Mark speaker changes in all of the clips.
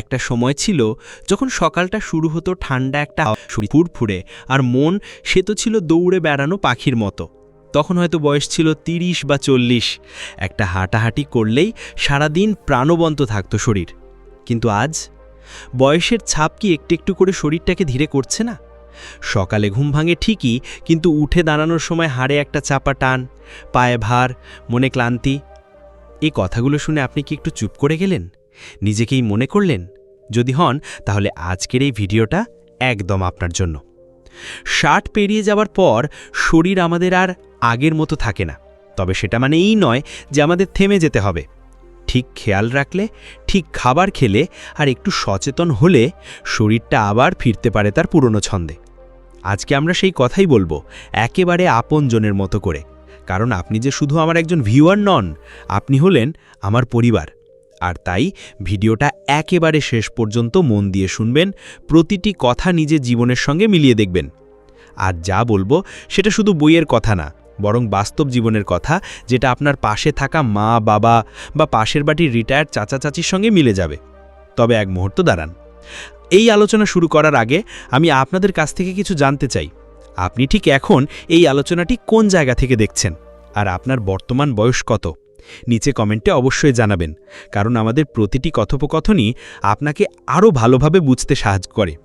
Speaker 1: একটা সময় ছিল যখন সকালটা শুরু হতো ঠান্ডা একটা ফুরফুরে, আর মন সে তো ছিল দৌড়ে বেড়ানো পাখির মতো। তখন হয়তো বয়স ছিল তিরিশ বা চল্লিশ। একটা হাঁটাহাঁটি করলেই সারাদিন প্রাণবন্ত থাকতো শরীর। কিন্তু আজ বয়সের ছাপ কি একটু একটু করে শরীরটাকে ধীরে করছে না? সকালে ঘুম ভাঙে ঠিকই, কিন্তু উঠে দাঁড়ানোর সময় হাড়ে একটা চাপা টান, পায়ে ভার, মনে ক্লান্তি। এই কথাগুলো শুনে আপনি কি একটু চুপ করে গেলেন? নিজেকেই মনে করলেন? যদি হন, তাহলে আজকের এই ভিডিওটা একদম আপনার জন্য। ষাট পেরিয়ে যাওয়ার পর শরীর আমাদের আর আগের মতো থাকে না। তবে সেটা মানে এই নয় যে আমাদের থেমে যেতে হবে। ঠিক খেয়াল রাখলে, ঠিক খাবার খেলে আর একটু সচেতন হলে শরীরটা আবার ফিরতে পারে তার পুরনো ছন্দে। আজকে আমরা সেই কথাই বলব, একেবারে আপনজনের মতো করে। কারণ আপনি যে শুধু আমার একজন ভিউয়ার নন, আপনি হলেন আমার পরিবার। আর তাই ভিডিওটা একেবারে শেষ পর্যন্ত মন দিয়ে শুনবেন, প্রতিটি কথা নিজের জীবনের সঙ্গে মিলিয়ে দেখবেন। আর যা বলব সেটা শুধু বইয়ের কথা না, বরং বাস্তব জীবনের কথা যেটা আপনার পাশে থাকা মা, বাবা বা পাশের বাড়ির রিটায়ার্ড চাচা, চাচির সঙ্গে মিলে যাবে। তবে এক মুহূর্ত দাঁড়ান। এই আলোচনা শুরু করার আগে আমি আপনাদের কাছ থেকে কিছু জানতে চাই। আপনি ঠিক এখন এই আলোচনাটি কোন জায়গা থেকে দেখছেন? আর আপনার বর্তমান বয়স কত? নিচে কমেন্টে অবশ্যই জানাবেন, কারণ আমাদের প্রতিটি কথোপকথনই আপনাকে আরও ভালোভাবে বুঝতে সাহায্য করে।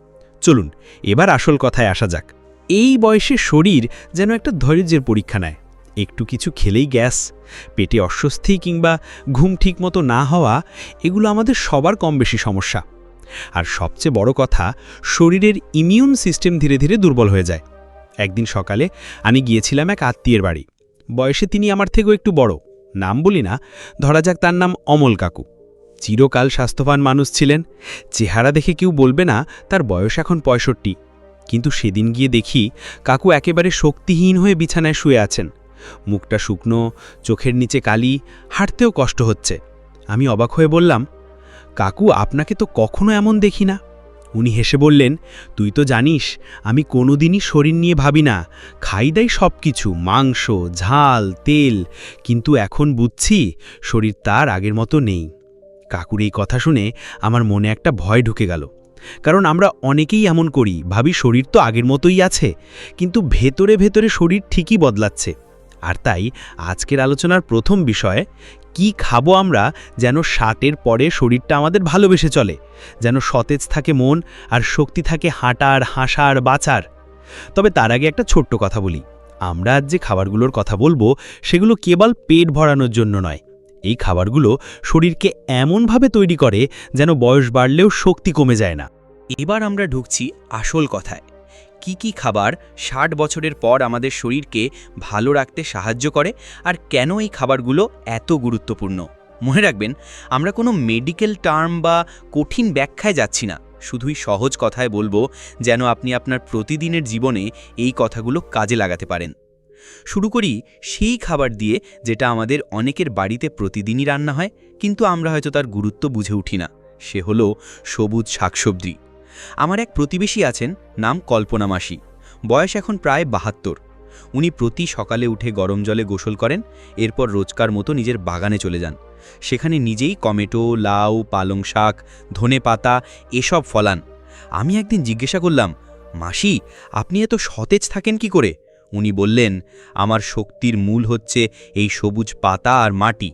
Speaker 1: চলুন, এবার আসল কথায় আসা যাক। এই বয়সে শরীর যেন একটা ধৈর্যের পরীক্ষা নেয়। একটু কিছু খেলেই গ্যাস, পেটে অস্বস্তি কিংবা ঘুম ঠিকমতো না হওয়া, এগুলো আমাদের সবার কম বেশি সমস্যা। আর সবচেয়ে বড় কথা, শরীরের ইমিউন সিস্টেম ধীরে ধীরে দুর্বল হয়ে যায়। একদিন সকালে আমি গিয়েছিলাম এক আত্মীয়ের বাড়ি। বয়সে তিনি আমার থেকেও একটু বড়। নাম বলি না, ধরা যাক তার নাম অমল কাকু। চিরকাল স্বাস্থ্যবান মানুষ ছিলেন, চেহারা দেখে কেউ বলবে না তার বয়স এখন পঁয়ষট্টি। কিন্তু সেদিন গিয়ে দেখি কাকু একেবারে শক্তিহীন হয়ে বিছানায় শুয়ে আছেন। মুখটা শুকনো, চোখের নিচে কালি, হাঁটতেও কষ্ট হচ্ছে। আমি অবাক হয়ে বললাম, কাকু, আপনাকে তো কখনো এমন দেখি না? উনি হেসে বললেন, তুই তো জানিস, আমি কোনোদিনই শরীর নিয়ে ভাবি না। খাই দাই সব কিছু মাংস, ঝাল, তেল। কিন্তু এখন বুঝছি, শরীর তার আগের মতো নেই। কাকুর এই কথা শুনে আমার মনে একটা ভয় ঢুকে গেল। কারণ আমরা অনেকেই এমন করি, ভাবি শরীর তো আগের মতোই আছে, কিন্তু ভেতরে ভেতরে শরীর ঠিকই বদলাচ্ছে। আর তাই আজকের আলোচনার প্রথম বিষয় কি খাব আমরা যেন ষাটের পরে শরীরটা আমাদের ভালোবেসে চলে, যেন সতেজ থাকে মন আর শক্তি থাকে হাঁটার, হাসার, বাঁচার। তবে তার আগে একটা ছোট্ট কথা বলি। আমরা আজ যে খাবারগুলোর কথা বলব, সেগুলো কেবল পেট ভরানোর জন্য নয়। এই খাবারগুলো শরীরকে এমনভাবে তৈরি করে যেন বয়স বাড়লেও শক্তি কমে যায় না। এবার আমরা ঢুকছি আসল কথায়। কি কি খাবার ষাট বছরের পর আমাদের শরীরকে ভালো রাখতে সাহায্য করে আর কেন এই খাবারগুলো এত গুরুত্বপূর্ণ? মনে রাখবেন, আমরা কোনো মেডিকেল টার্ম বা কঠিন ব্যাখ্যায় যাচ্ছি না। শুধুই সহজ কথায় বলব যেন আপনি আপনার প্রতিদিনের জীবনে এই কথাগুলো কাজে লাগাতে পারেন। শুরু করি সেই খাবার দিয়ে যেটা আমাদের অনেকের বাড়িতে প্রতিদিনই রান্না হয়, কিন্তু আমরা হয়তো তার গুরুত্ব বুঝে উঠি না। সে হলো সবুজ শাকসবজি। আমার এক প্রতিবেশী আছেন, নাম কল্পনা মাসি। বয়স এখন প্রায় বাহাত্তর। উনি প্রতি সকালে উঠে গরম জলে গোসল করেন, এরপর রোজকার মতো নিজের বাগানে চলে যান। সেখানে নিজেই টমেটো, লাউ, পালং শাক, ধনে পাতা এসব ফলান। আমি একদিন জিজ্ঞাসা করলাম, মাসি, আপনি এত সতেজ থাকেন কি করে? উনি বললেন, আমার শক্তির মূল হচ্ছে এই সবুজ পাতা আর মাটি।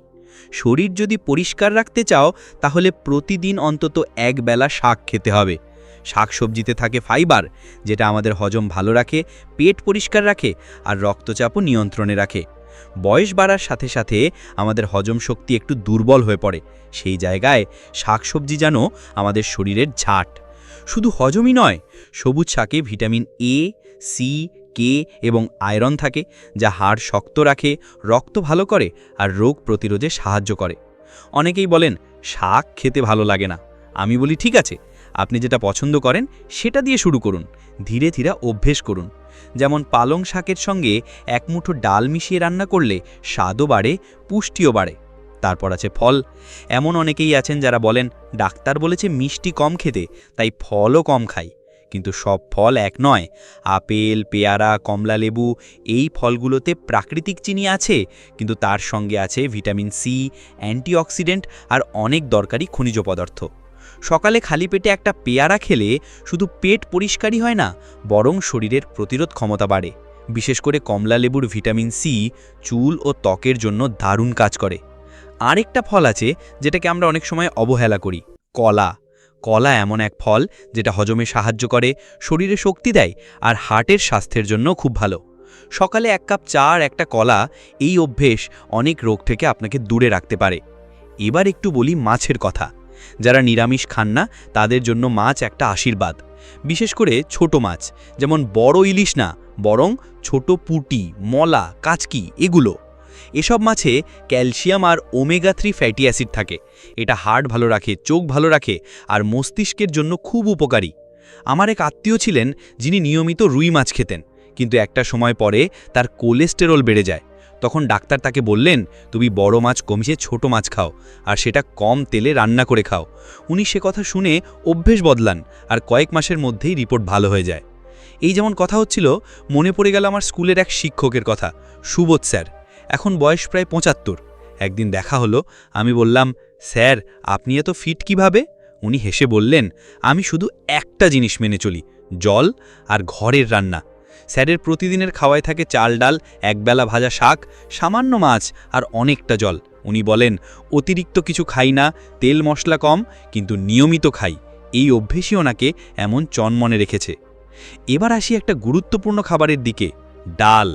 Speaker 1: শরীর যদি পরিষ্কার রাখতে চাও, তাহলে প্রতিদিন অন্তত এক বেলা শাক খেতে হবে। শাকসবজিতে থাকে ফাইবার, যেটা আমাদের হজম ভালো রাখে, পেট পরিষ্কার রাখে আর রক্তচাপও নিয়ন্ত্রণে রাখে। বয়স বাড়ার সাথে সাথে আমাদের হজম শক্তি একটু দুর্বল হয়ে পড়ে। সেই জায়গায় শাকসবজি যেন আমাদের শরীরের ঝাট। শুধু হজমই নয়, সবুজ শাকে ভিটামিন এ সি কে এবং আয়রন থাকে, যা হাড় শক্ত রাখে, রক্ত ভালো করে আর রোগ প্রতিরোধে সাহায্য করে। অনেকেই বলেন, শাক খেতে ভালো লাগে না। আমি বলি, ঠিক আছে। আপনি যেটা পছন্দ করেন, সেটা দিয়ে শুরু করুন। ধীরে ধীরে অভ্যেস করুন। যেমন পালং শাকের সঙ্গে এক মুঠো ডাল মিশিয়ে রান্না করলে স্বাদও বাড়ে, পুষ্টিও বাড়ে। তারপর আছে ফল। এমন অনেকেই আছেন যারা বলেন, ডাক্তার বলেছে মিষ্টি কম খেতে, তাই ফলও কম খাই। কিন্তু সব ফল এক নয়। আপেল, পেয়ারা কমলা লেবু এই ফলগুলোতে প্রাকৃতিক চিনি আছে, কিন্তু তার সঙ্গে আছে ভিটামিন সি, অ্যান্টিঅক্সিডেন্ট আর অনেক দরকারি খনিজ পদার্থ।
Speaker 2: সকালে খালি পেটে একটা পেয়ারা খেলে শুধু পেট পরিষ্কারই হয় না, বরং শরীরের প্রতিরোধ ক্ষমতা বাড়ে। বিশেষ করে কমলা লেবুর ভিটামিন সি, চুল ও ত্বকের জন্য দারুণ কাজ করে। আরেকটা ফল আছে যেটাকে আমরা অনেক সময় অবহেলা করি, কলা। কলা এমন এক ফল যেটা হজমে সাহায্য করে, শরীরে শক্তি দেয় আর হার্টের স্বাস্থ্যের জন্য খুব ভালো। সকালে এক কাপ চা আর একটা কলা, এই অভ্যেস অনেক রোগ থেকে আপনাকে দূরে রাখতে পারে। এবার একটু বলি মাছের কথা। যারা নিরামিষ খান না, তাদের জন্য মাছ একটা আশীর্বাদ। বিশেষ করে ছোট মাছ, যেমন বড় ইলিশ না, বরং ছোট পুটি, মলা, কাচকি, এগুলো। এসব মাছে ক্যালসিয়াম আর ওমেগা থ্রি ফ্যাটি অ্যাসিড থাকে। এটা হার্ট ভালো রাখে, চোখ ভালো রাখে আর মস্তিষ্কের জন্য খুব উপকারী। আমার এক আত্মীয় ছিলেন যিনি নিয়মিত রুই মাছ খেতেন, কিন্তু একটা সময় পরে তার কোলেস্টেরল বেড়ে যায়। তখন ডাক্তার তাকে বললেন, তুমি বড় মাছ কমিয়ে ছোট মাছ খাও, আর সেটা কম তেলে রান্না করে খাও। উনি সে কথা শুনে অভ্যেস বদলান, আর কয়েক মাসের মধ্যেই রিপোর্ট ভালো হয়ে যায়। এই যেমন কথা হচ্ছিল, মনে পড়ে গেল আমার স্কুলের এক শিক্ষকের কথা, সুবোধ স্যার। এখন বয়স প্রায় পঁচাত্তর। একদিন দেখা হলো, আমি বললাম, স্যার, আপনি এত ফিট কীভাবে? উনি হেসে বললেন, আমি শুধু একটা জিনিস মেনে চলি, জল আর ঘরের রান্না। স্যারের প্রতিদিনের খাওয়ায় থাকে চাল ডাল, একবেলা ভাজা শাক, সামান্য মাছ আর অনেকটা জল। উনি বলেন, অতিরিক্ত কিছু খাই না, তেল মশলা কম, কিন্তু নিয়মিত খাই। এই অভ্যেসই ওনাকে এমন চনমনে রেখেছে। এবার আসি একটা গুরুত্বপূর্ণ খাবারের দিকে, ডাল।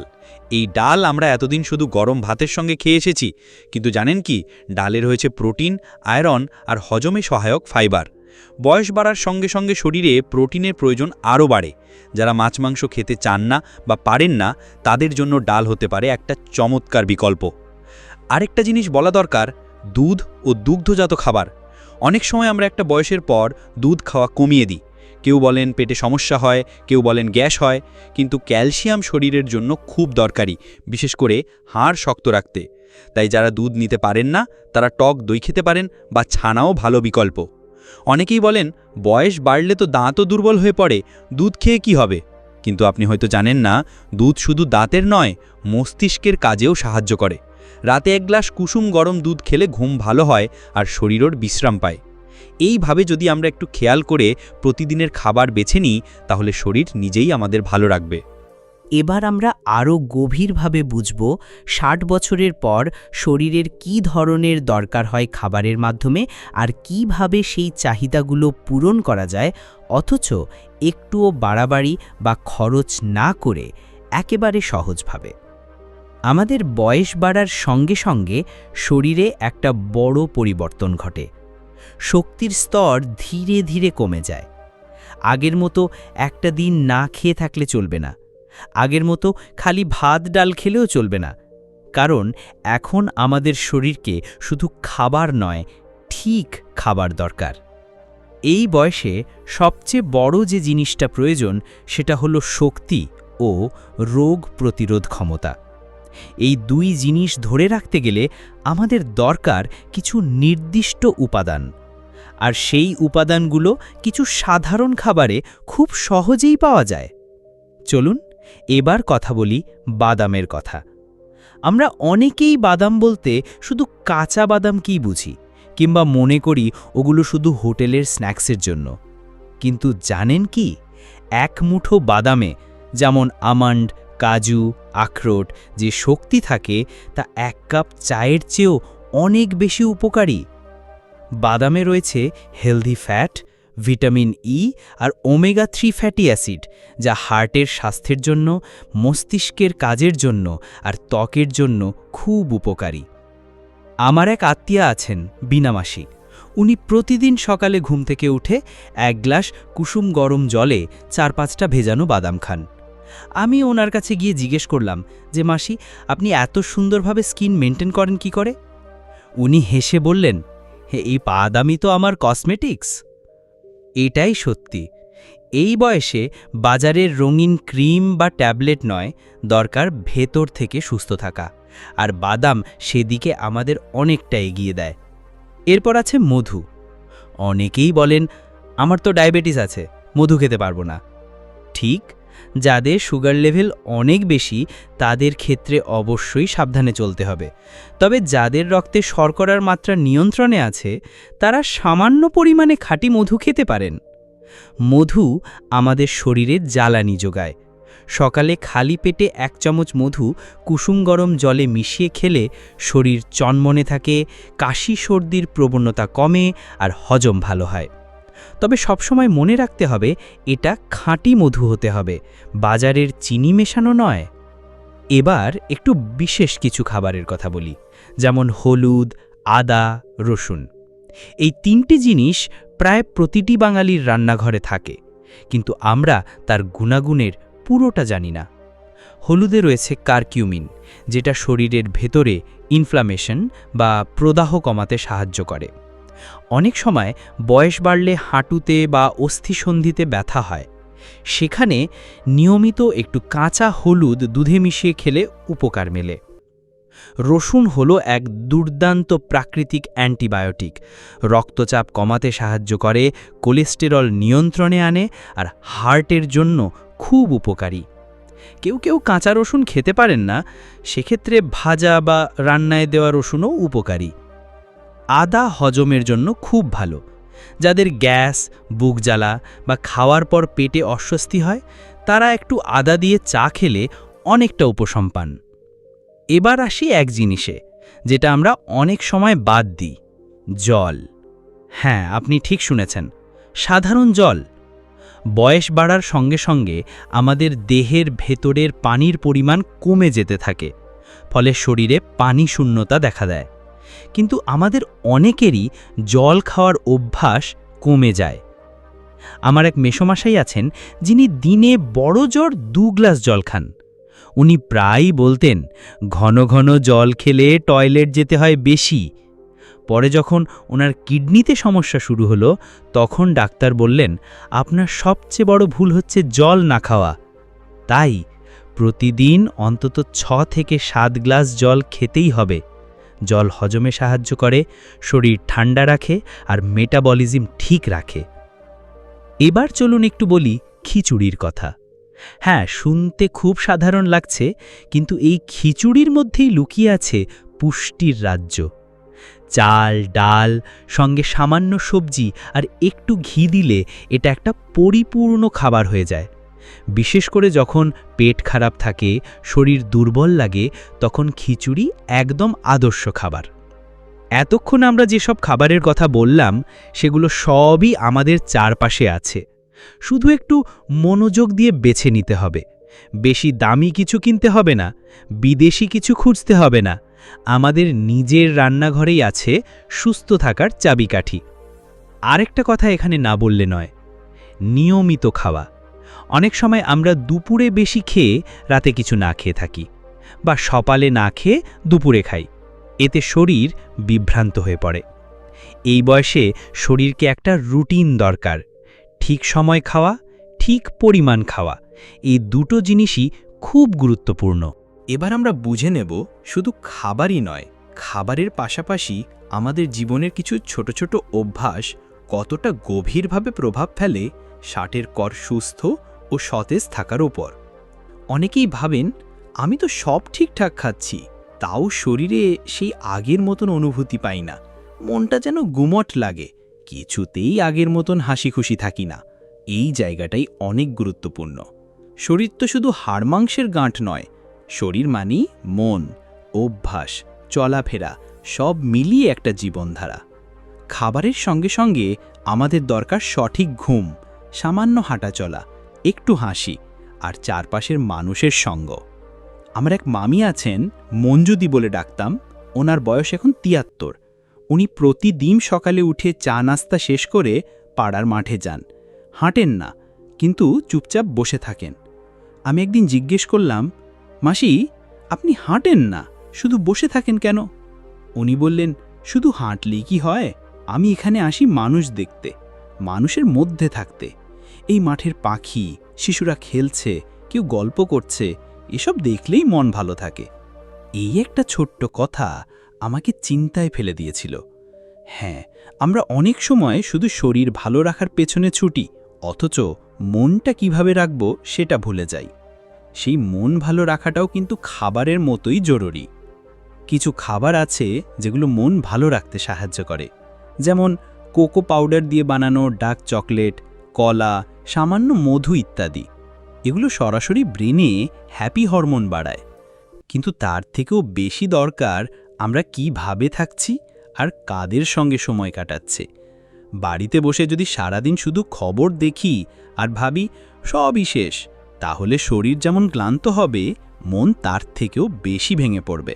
Speaker 2: এই ডাল আমরা এতদিন শুধু গরম ভাতের সঙ্গে খেয়ে এসেছি, কিন্তু জানেন কি? ডালে রয়েছে প্রোটিন, আয়রন আর হজমে সহায়ক ফাইবার। বয়স বাড়ার সঙ্গে সঙ্গে শরীরে প্রোটিনের প্রয়োজন আরও বাড়ে। যারা মাছ মাংস খেতে চান না বা পারেন না, তাদের জন্য ডাল হতে পারে একটা চমৎকার বিকল্প। আরেকটা জিনিস বলা দরকার, দুধ ও দুগ্ধজাত খাবার। অনেক সময় আমরা একটা বয়সের পর দুধ খাওয়া কমিয়ে দিই। কেউ বলেন পেটে সমস্যা হয়, কেউ বলেন গ্যাস হয়, কিন্তু ক্যালসিয়াম শরীরের জন্য খুব দরকারি, বিশেষ করে হাড় শক্ত রাখতে। তাই যারা দুধ নিতে পারেন না, তারা টক দই খেতে পারেন বা ছানাও ভালো বিকল্প। অনেকেই বলেন, বয়স বাড়লে তো দাঁতও দুর্বল হয়ে পড়ে, দুধ খেয়ে কি হবে? কিন্তু আপনি হয়তো জানেন না, দুধ শুধু দাঁতের নয়, মস্তিষ্কের কাজেও সাহায্য করে। রাতে এক গ্লাস কুসুম গরম দুধ খেলে ঘুম ভালো হয় আর শরীরের বিশ্রাম পায়। এইভাবে যদি আমরা একটু খেয়াল করে প্রতিদিনের খাবার বেছে নিই, তাহলে শরীর নিজেই আমাদের ভালো রাখবে।
Speaker 3: এবার আমরা আরও গভীরভাবে বুঝব ষাট বছরের পর শরীরের কি ধরনের দরকার হয় খাবারের মাধ্যমে আর কীভাবে সেই চাহিদাগুলো পূরণ করা যায়, অথচ একটুও বাড়াবাড়ি বা খরচ না করে একেবারে সহজভাবে। আমাদের বয়স বাড়ার সঙ্গে সঙ্গে শরীরে একটা বড় পরিবর্তন ঘটে। শক্তির স্তর ধীরে ধীরে কমে যায়। আগের মতো একটা দিন না খেয়ে থাকলে চলবে না। আগের মতো খালি ভাত ডাল খেলেও চলবে না। কারণ এখন আমাদের শরীরকে শুধু খাবার নয়, ঠিক খাবার দরকার। এই বয়সে সবচেয়ে বড় যে জিনিসটা প্রয়োজন, সেটা হলো শক্তি ও রোগ প্রতিরোধ ক্ষমতা। এই দুই জিনিস ধরে রাখতে গেলে আমাদের দরকার কিছু নির্দিষ্ট উপাদান। আর সেই উপাদানগুলো কিছু সাধারণ খাবারে খুব সহজেই পাওয়া যায়। চলুন এবার কথা বলি বাদামের কথা। আমরা অনেকেই বাদাম বলতে শুধু কাঁচা বাদাম কি বুঝি, কিংবা মনে করি ওগুলো শুধু হোটেলের স্ন্যাক্সের জন্য। কিন্তু জানেন কি? এক মুঠো বাদামে যেমন আমন্ড, কাজু, আখরোট যে শক্তি থাকে, তা এক কাপ চায়ের চেয়েও অনেক বেশি উপকারী। বাদামে রয়েছে হেলদি ফ্যাট ভিটামিন ই আর ওমেগা থ্রি ফ্যাটি অ্যাসিড, যা হার্টের স্বাস্থ্যের জন্য, মস্তিষ্কের কাজের জন্য আর ত্বকের জন্য খুব উপকারী। আমার এক আত্মীয়া আছেন বিনামাসি উনি প্রতিদিন সকালে ঘুম থেকে উঠে এক গ্লাস কুসুম গরম জলে চার পাঁচটা ভেজানো বাদাম খান। আমি ওনার কাছে গিয়ে জিজ্ঞেস করলাম যে, মাসি, আপনি এত সুন্দরভাবে স্কিন মেনটেন করেন কি করে? উনি হেসে বললেন, হে, এই বাদামই তো আমার কসমেটিক্স। এটাই সত্যি। এই বয়সে বাজারের রঙিন ক্রিম বা ট্যাবলেট নয়, দরকার ভেতর থেকে সুস্থ থাকা। আর বাদাম সেদিকে আমাদের অনেকটা এগিয়ে দেয়। এরপর আছে মধু। অনেকেই বলেন, আমার তো ডায়াবেটিস আছে, মধু খেতে পারব না। ঠিক যাদের সুগার লেভেল অনেক বেশি, তাদের ক্ষেত্রে অবশ্যই সাবধানে চলতে হবে। তবে যাদের রক্তে শর্করার মাত্রা নিয়ন্ত্রণে আছে, তারা সামান্য পরিমাণে খাঁটি মধু খেতে পারেন। মধু আমাদের শরীরে জ্বালানি যোগায়। সকালে খালি পেটে এক চামচ মধু কুসুম গরম জলে মিশিয়ে খেলে শরীর চনমনে থাকে, কাশি সর্দির প্রবণতা কমে আর হজম ভালো হয়। তবে সবসময় মনে রাখতে হবে, এটা খাঁটি মধু হতে হবে, বাজারের চিনি মেশানো নয়। এবার একটু বিশেষ কিছু খাবারের কথা বলি, যেমন হলুদ, আদা, রসুন। এই তিনটি জিনিস প্রায় প্রতিটি বাঙালির রান্নাঘরে থাকে, কিন্তু আমরা তার গুণাগুণের পুরোটা জানি না। হলুদে রয়েছে কারকিউমিন, যেটা শরীরের ভেতরে ইনফ্লামেশন বা প্রদাহ কমাতে সাহায্য করে। অনেক সময় বয়স বাড়লে হাঁটুতে বা অস্থিসন্ধিতে ব্যথা হয়। সেখানে নিয়মিত একটু কাঁচা হলুদ দুধে মিশিয়ে খেলে উপকার মেলে। রসুন হলো এক দুর্দান্ত প্রাকৃতিক অ্যান্টিবায়োটিক। রক্তচাপ কমাতে সাহায্য করে, কোলেস্টেরল নিয়ন্ত্রণে আনে আর হার্টের জন্য খুব উপকারী। কেউ কেউ কাঁচা রসুন খেতে পারেন না, সেক্ষেত্রে ভাজা বা রান্নায় দেওয়া রসুনও উপকারী। আদা হজমের জন্য খুব ভালো। যাদের গ্যাস, বুক জ্বালা বা খাওয়ার পর পেটে অস্বস্তি হয়, তারা একটু আদা দিয়ে চা খেলে অনেকটা উপশম পান। এবার আসি এক জিনিসে, যেটা আমরা অনেক সময় বাদ দিই, জল। হ্যাঁ আপনি ঠিক শুনেছেন, সাধারণ জল। বয়স বাড়ার সঙ্গে সঙ্গে আমাদের দেহের ভেতরের পানির পরিমাণ কমে যেতে থাকে, ফলে শরীরে পানি শূন্যতা দেখা দেয়। কিন্তু আমাদের অনেকেরই জল খাওয়ার অভ্যাস কমে যায়। আমার এক মেসোমাশাই আছেন, যিনি দিনে বড় জোর দু গ্লাস জল খান। উনি প্রায়ই বলতেন, ঘন ঘন জল খেলে টয়লেট যেতে হয় বেশি। পরে যখন ওনার কিডনিতে সমস্যা শুরু হলো, তখন ডাক্তার বললেন, আপনার সবচেয়ে বড় ভুল হচ্ছে জল না খাওয়া। তাই প্রতিদিন অন্তত ছ থেকে সাত গ্লাস জল খেতেই হবে। জল হজমে সাহায্য করে, শরীর ঠান্ডা রাখে আর মেটাবলিজম ঠিক রাখে। এবার চলুন একটু বলি খিচুড়ির কথা। হ্যাঁ শুনতে খুব সাধারণ লাগছে, কিন্তু এই খিচুড়ির মধ্যেই লুকিয়ে আছে পুষ্টির রাজ্য। চাল, ডাল, সঙ্গে সামান্য সবজি আর একটু ঘি দিলে এটা একটা পরিপূর্ণ খাবার হয়ে যায়। বিশেষ করে যখন পেট খারাপ থাকে, শরীর দুর্বল লাগে, তখন খিচুড়ি একদম আদর্শ খাবার। এতক্ষণ আমরা যেসব খাবারের কথা বললাম, সেগুলো সবই আমাদের চারপাশে আছে। শুধু একটু মনোযোগ দিয়ে বেছে নিতে হবে। বেশি দামি কিছু কিনতে হবে না, বিদেশি কিছু খুঁজতে হবে না। আমাদের নিজের রান্নাঘরেই আছে সুস্থ থাকার চাবিকাঠি। আরেকটা কথা এখানে না বললে নয়, নিয়মিত খাওয়া। অনেক সময় আমরা দুপুরে বেশি খেয়ে রাতে কিছু না খেয়ে থাকি বা সকালে না খেয়ে দুপুরে খাই। এতে শরীর বিভ্রান্ত হয়ে পড়ে। এই বয়সে শরীরকে একটা রুটিন দরকার। ঠিক সময় খাওয়া, ঠিক পরিমাণ খাওয়া, এই দুটো জিনিসই খুব গুরুত্বপূর্ণ।
Speaker 1: এবার আমরা বুঝে নেব শুধু খাবারই নয়, খাবারের পাশাপাশি আমাদের জীবনের কিছু ছোট ছোট অভ্যাস কতটা গভীরভাবে প্রভাব ফেলে, ষাটের কর সুস্থ ও সতেজ থাকার ওপর অনেকেই ভাবেন, আমি তো সব ঠিকঠাক খাচ্ছি, তাও শরীরে সেই আগের মতন অনুভূতি পাই না। মনটা যেন গুমট লাগে, কিছুতেই আগের মতন হাসি খুশি থাকি না। এই জায়গাটাই অনেক গুরুত্বপূর্ণ। শরীর তো শুধু হাড় মাংসের গাঁট নয়, শরীর মানি মন, অভ্যাস, চলাফেরা, সব মিলিয়ে একটা জীবনধারা। খাবারের সঙ্গে সঙ্গে আমাদের দরকার সঠিক ঘুম, সামান্য হাঁটা চলা একটু হাসি আর চারপাশের মানুষের সঙ্গ। আমার এক মামি আছেন, মঞ্জুদি বলে ডাকতাম, ওনার বয়স এখন তিয়াত্তর। উনি প্রতিদিন সকালে উঠে চা নাস্তা শেষ করে পাড়ার মাঠে যান। হাঁটেন না, কিন্তু চুপচাপ বসে থাকেন। আমি একদিন জিজ্ঞেস করলাম, মাসি, আপনি হাঁটেন না, শুধু বসে থাকেন কেন? উনি বললেন, শুধু হাঁটলেই কি হয়? আমি এখানে আসি মানুষ দেখতে, মানুষের মধ্যে থাকতে। এই মাঠের পাখি, শিশুরা খেলছে, কেউ গল্প করছে, এসব দেখলেই মন ভালো থাকে। এই একটা ছোট্ট কথা আমাকে চিন্তায় ফেলে দিয়েছিল। হ্যাঁ আমরা অনেক সময় শুধু শরীর ভালো রাখার পেছনে ছুটি, অথচ
Speaker 2: মনটা কীভাবে রাখব সেটা ভুলে যাই। সেই মন ভালো রাখাটাও কিন্তু খাবারের মতোই জরুরি। কিছু খাবার আছে যেগুলো মন ভালো রাখতে সাহায্য করে। যেমন কোকো পাউডার দিয়ে বানানো ডার্ক চকলেট কলা, সামান্য মধু ইত্যাদি। এগুলো সরাসরি ব্রেনে হ্যাপি হরমোন বাড়ায়। কিন্তু তার থেকেও বেশি দরকার আমরা কীভাবে থাকছি আর কাদের সঙ্গে সময় কাটাচ্ছে। বাড়িতে বসে যদি সারাদিন শুধু খবর দেখি আর ভাবি, সবই শেষ তাহলে শরীর যেমন ক্লান্ত হবে, মন তার থেকেও বেশি ভেঙে পড়বে।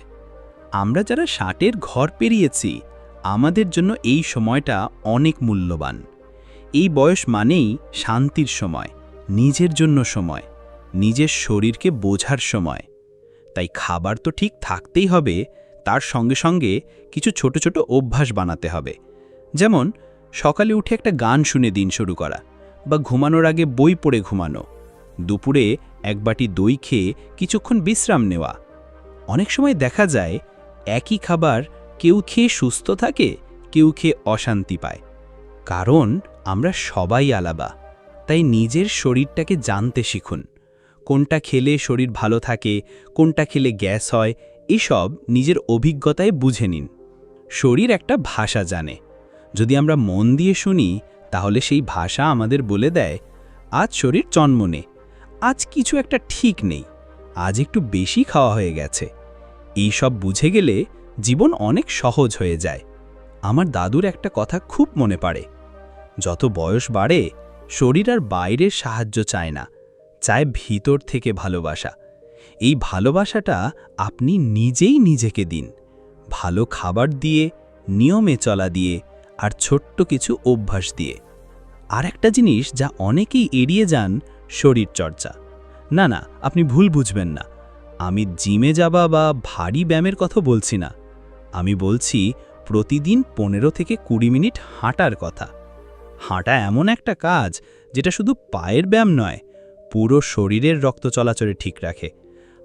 Speaker 2: আমরা যারা ষাটের ঘর পেরিয়েছি, আমাদের জন্য এই সময়টা অনেক মূল্যবান। এই বয়স মানেই শান্তির সময়, নিজের জন্য সময়, নিজের শরীরকে বোঝার সময়। তাই খাবার তো ঠিক থাকতেই হবে, তার সঙ্গে সঙ্গে কিছু ছোট ছোট অভ্যাস বানাতে হবে। যেমন, সকালে উঠে একটা গান শুনে দিন শুরু করা বা ঘুমানোর আগে বই পড়ে ঘুমানো, দুপুরে এক বাটি দই খেয়ে কিছুক্ষণ বিশ্রাম নেওয়া। অনেক সময় দেখা যায়, একই খাবার কেউ খেয়ে সুস্থ থাকে, কেউ খেয়ে অশান্তি পায়। কারণ আমরা সবাই আলাবা, তাই নিজের শরীরটাকে জানতে শিখুন। কোনটা খেলে শরীর ভালো থাকে, কোনটা খেলে গ্যাস হয়, এসব নিজের অভিজ্ঞতায় বুঝে নিন। শরীর একটা ভাষা জানে। যদি আমরা মন দিয়ে শুনি, তাহলে সেই ভাষা আমাদের বলে দেয়, আজ শরীর চন্মনে আজ কিছু একটা ঠিক নেই, আজ একটু বেশি খাওয়া হয়ে গেছে। এই সব বুঝে গেলে জীবন অনেক সহজ হয়ে যায়। আমার দাদুর একটা কথা খুব মনে পড়ে। যত বয়স বাড়ে, শরীর আর বাইরের সাহায্য চায় না, চায় ভিতর থেকে ভালোবাসা। এই ভালোবাসাটা আপনি নিজেই নিজেকে দিন, ভালো খাবার দিয়ে, নিয়মে চলা দিয়ে, আর ছোট্ট কিছু অভ্যাস দিয়ে। আর একটা জিনিস যা অনেকেই এড়িয়ে যান, শরীর চর্চা। না না, আপনি ভুল বুঝবেন না। আমি জিমে যাবা বা ভারী ব্যায়ামের কথা বলছি না। আমি বলছি, প্রতিদিন পনেরো থেকে কুড়ি মিনিট হাঁটার কথা। হাঁটা এমন একটা কাজ যেটা শুধু পায়ের ব্যায়াম নয়, পুরো শরীরের রক্ত চলাচলে ঠিক রাখে,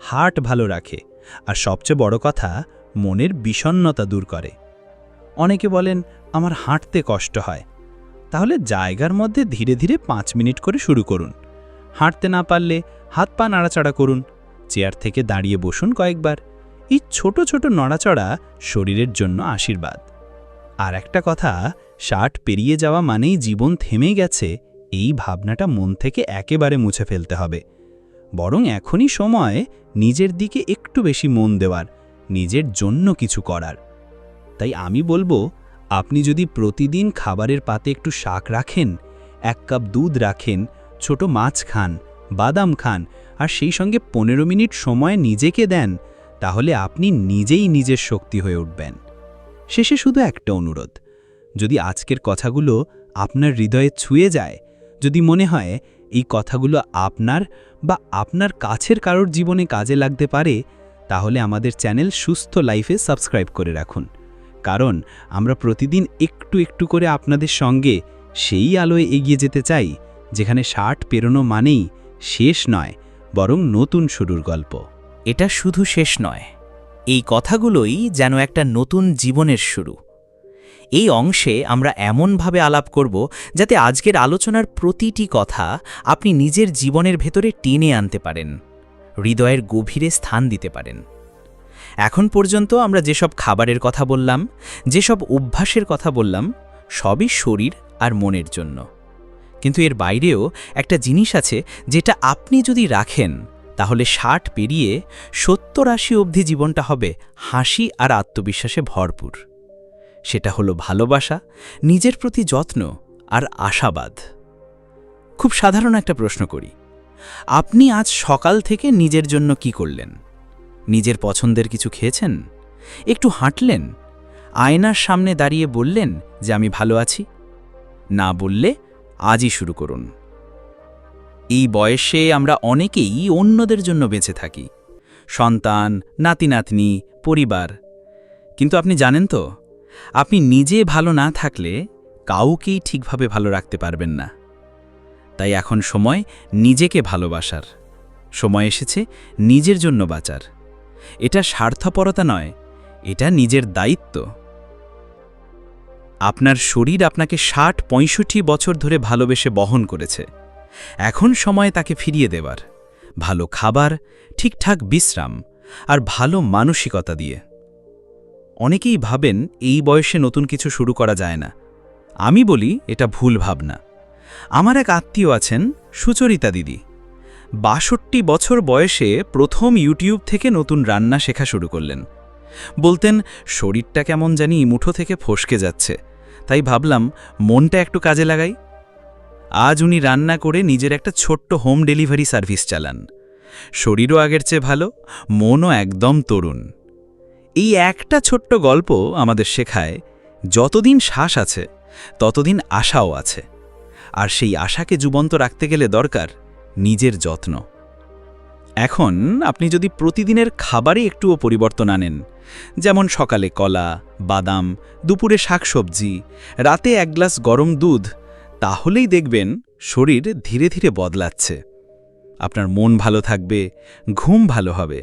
Speaker 2: হার্ট ভালো রাখে, আর সবচেয়ে বড় কথা, মনের বিষণ্ণতা দূর করে। অনেকে বলেন, আমার হাঁটতে কষ্ট হয়। তাহলে জায়গার মধ্যে ধীরে ধীরে পাঁচ মিনিট করে শুরু করুন। হাঁটতে না পারলে হাত পা নাড়াচাড়া করুন, চেয়ার থেকে দাঁড়িয়ে বসুন কয়েকবার। এই ছোট ছোট নড়াচড়া শরীরের জন্য আশীর্বাদ। আর একটা কথা, ষাট পেরিয়ে যাওয়া মানেই জীবন থেমে গেছে, এই ভাবনাটা মন থেকে একেবারে মুছে ফেলতে হবে। বরং এখনই সময় নিজের দিকে একটু বেশি মন দেওয়ার, নিজের জন্য কিছু করার। তাই আমি বলব, আপনি যদি প্রতিদিন খাবারের পাতে একটু শাক রাখেন, এক কাপ দুধ রাখেন, ছোট মাছ খান, বাদাম খান, আর সেই সঙ্গে পনেরো মিনিট সময় নিজেকে দেন, তাহলে আপনি নিজেই নিজের শক্তি হয়ে উঠবেন। শেষে শুধু একটা অনুরোধ। যদি আজকের কথাগুলো আপনার হৃদয়ে ছুঁয়ে যায়, যদি মনে হয় এই কথাগুলো আপনার বা আপনার কাছের কারোর জীবনে কাজে লাগতে পারে, তাহলে আমাদের চ্যানেল সুস্থ লাইফে সাবস্ক্রাইব করে রাখুন। কারণ আমরা প্রতিদিন একটু একটু করে আপনাদের সঙ্গে সেই আলোয় এগিয়ে যেতে চাই, যেখানে ষাট পেরোনো মানেই শেষ নয়, বরং নতুন শুরুর গল্প।
Speaker 3: এটা শুধু শেষ নয়। এই কথাগুলোই যেন একটা নতুন জীবনের শুরু। এই অংশে আমরা এমনভাবে আলাপ করব যাতে আজকের আলোচনার প্রতিটি কথা আপনি নিজের জীবনের ভেতরে টেনে আনতে পারেন, হৃদয়ের গভীরে স্থান দিতে পারেন। এখন পর্যন্ত আমরা যেসব খাবারের কথা বললাম, যেসব অভ্যাসের কথা বললাম, সবই শরীর আর মনের জন্য। কিন্তু এর বাইরেও একটা জিনিস আছে যেটা আপনি যদি রাখেন তাহলে ষাট পেরিয়ে সত্তর আশি অবধি জীবনটা হবে হাসি আর আত্মবিশ্বাসে ভরপুর। সেটা হলো ভালোবাসা, নিজের প্রতি যত্ন আর আশাবাদ। খুব সাধারণ একটা প্রশ্ন করি, আপনি আজ সকাল থেকে নিজের জন্য কি করলেন? নিজের পছন্দের কিছু খেয়েছেন? একটু হাঁটলেন? আয়নার সামনে দাঁড়িয়ে বললেন যে আমি ভালো আছি? না বললে আজই শুরু করুন। এই বয়সে আমরা অনেকেই অন্যদের জন্য বেঁচে থাকি। সন্তান নাতি নাতনি পরিবার। কিন্তু আপনি জানেন তো, আপনি নিজে ভালো না থাকলে কাউকেই ঠিকভাবে ভালো রাখতে পারবেন না। তাই এখন সময় নিজেকে ভালোবাসার। সময় এসেছে নিজের জন্য বাঁচার। এটা স্বার্থপরতা নয়, এটা নিজের দায়িত্ব। আপনার শরীর আপনাকে ষাট পঁয়ষট্টি বছর ধরে ভালোবেসে বহন করেছে।
Speaker 4: এখন সময় তাকে ফিরিয়ে দেবার। ভালো খাবার, ঠিকঠাক বিশ্রাম আর ভালো মানসিকতা দিয়ে। অনেকেই ভাবেন এই বয়সে নতুন কিছু শুরু করা যায় না। আমি বলি এটা ভুল ভাবনা। আমার এক আত্মীয় আছেন সুচরিতা দিদি। বাষট্টি বছর বয়সে প্রথম ইউটিউব থেকে নতুন রান্না শেখা শুরু করলেন। বলতেন, শরীরটা কেমন জানি মুঠো থেকে ফসকে যাচ্ছে। তাই ভাবলাম, মনটা একটু কাজে লাগাই। আজ উনি রান্না করে নিজের একটা ছোট্ট হোম ডেলিভারি সার্ভিস চালান। শরীরও আগের চেয়ে ভালো, মনও একদম তরুণ। এই একটা ছোট্ট গল্প আমাদের শেখায়, যতদিন শ্বাস আছে, ততদিন আশাও আছে। আর সেই আশাকে জীবন্ত রাখতে গেলে দরকার নিজের যত্ন। এখন আপনি যদি প্রতিদিনের খাবারে একটুও পরিবর্তন আনেন, যেমন সকালে কলা, বাদাম, দুপুরে শাকসবজি, রাতে এক গ্লাস গরম দুধ তাহলেই দেখবেন শরীর ধীরে ধীরে বদলাচ্ছে। আপনার মন ভালো থাকবে, ঘুম ভালো হবে।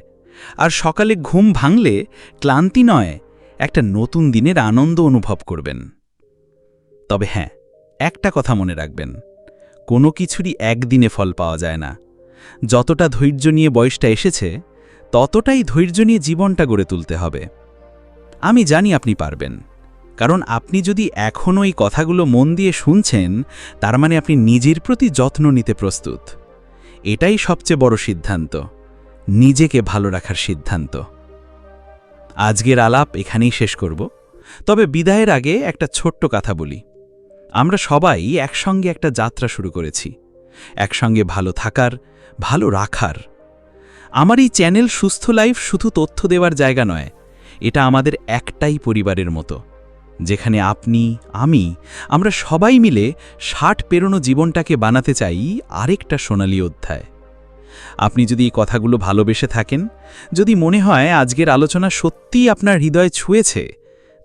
Speaker 4: আর সকালে ঘুম ভাঙলে ক্লান্তি নয়, একটা নতুন দিনের আনন্দ অনুভব করবেন। তবে হ্যাঁ একটা কথা মনে রাখবেন, কোনো কিছুরই একদিনে ফল পাওয়া যায় না। যতটা ধৈর্য নিয়ে বয়সটা এসেছে, ততটাই ধৈর্য নিয়ে জীবনটা গড়ে তুলতে হবে। আমি জানি আপনি পারবেন। কারণ আপনি যদি এখনও এই কথাগুলো মন দিয়ে শুনছেন, তার মানে আপনি নিজের প্রতি যত্ন নিতে প্রস্তুত। এটাই সবচেয়ে বড় সিদ্ধান্ত, নিজেকে ভালো রাখার সিদ্ধান্ত। আজকের আলাপ এখানেই শেষ করব। তবে বিদায়ের আগে একটা ছোট্ট কথা বলি। আমরা সবাই একসঙ্গে একটা যাত্রা শুরু করেছি। একসঙ্গে ভালো থাকার, ভালো রাখার। আমার এই চ্যানেল সুস্থ লাইফ শুধু তথ্য দেওয়ার জায়গা নয়, এটা আমাদের একটাই পরিবারের মতো। যেখানে আপনি, আমি, আমরা সবাই মিলে ষাট পেরোনো জীবনটাকে বানাতে চাই আরেকটা সোনালি অধ্যায়। আপনি যদি এই কথাগুলো ভালোবেসে থাকেন, যদি মনে হয় আজকের আলোচনা সত্যিই আপনার হৃদয় ছুঁয়েছে,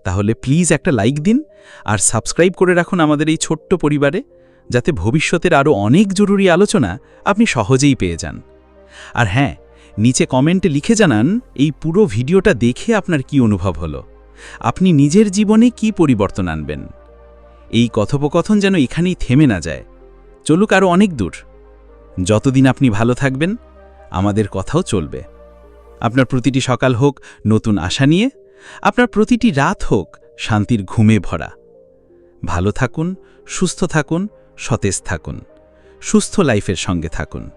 Speaker 4: তাহলে প্লিজ একটা লাইক দিন আর সাবস্ক্রাইব করে রাখুন আমাদের এই ছোট্ট পরিবারে, যাতে ভবিষ্যতের আরও অনেক জরুরি আলোচনা আপনি সহজেই পেয়ে যান। আর হ্যাঁ নিচে কমেন্টে লিখে জানান এই পুরো ভিডিওটা দেখে আপনার কি অনুভব হলো। আপনি নিজের জীবনে কি পরিবর্তন আনবেন? এই কথোপকথন যেন এখানেই থেমে না যায়। চলুক আরও অনেক দূর। যতদিন আপনি ভালো থাকবেন, আমাদের কথাও চলবে। আপনার প্রতিটি সকাল হোক, নতুন আশা নিয়ে, আপনার প্রতিটি রাত হোক, শান্তির ঘুমে ভরা। ভালো থাকুন, সুস্থ থাকুন, সতেজ থাকুন, সুস্থ লাইফের সঙ্গে থাকুন।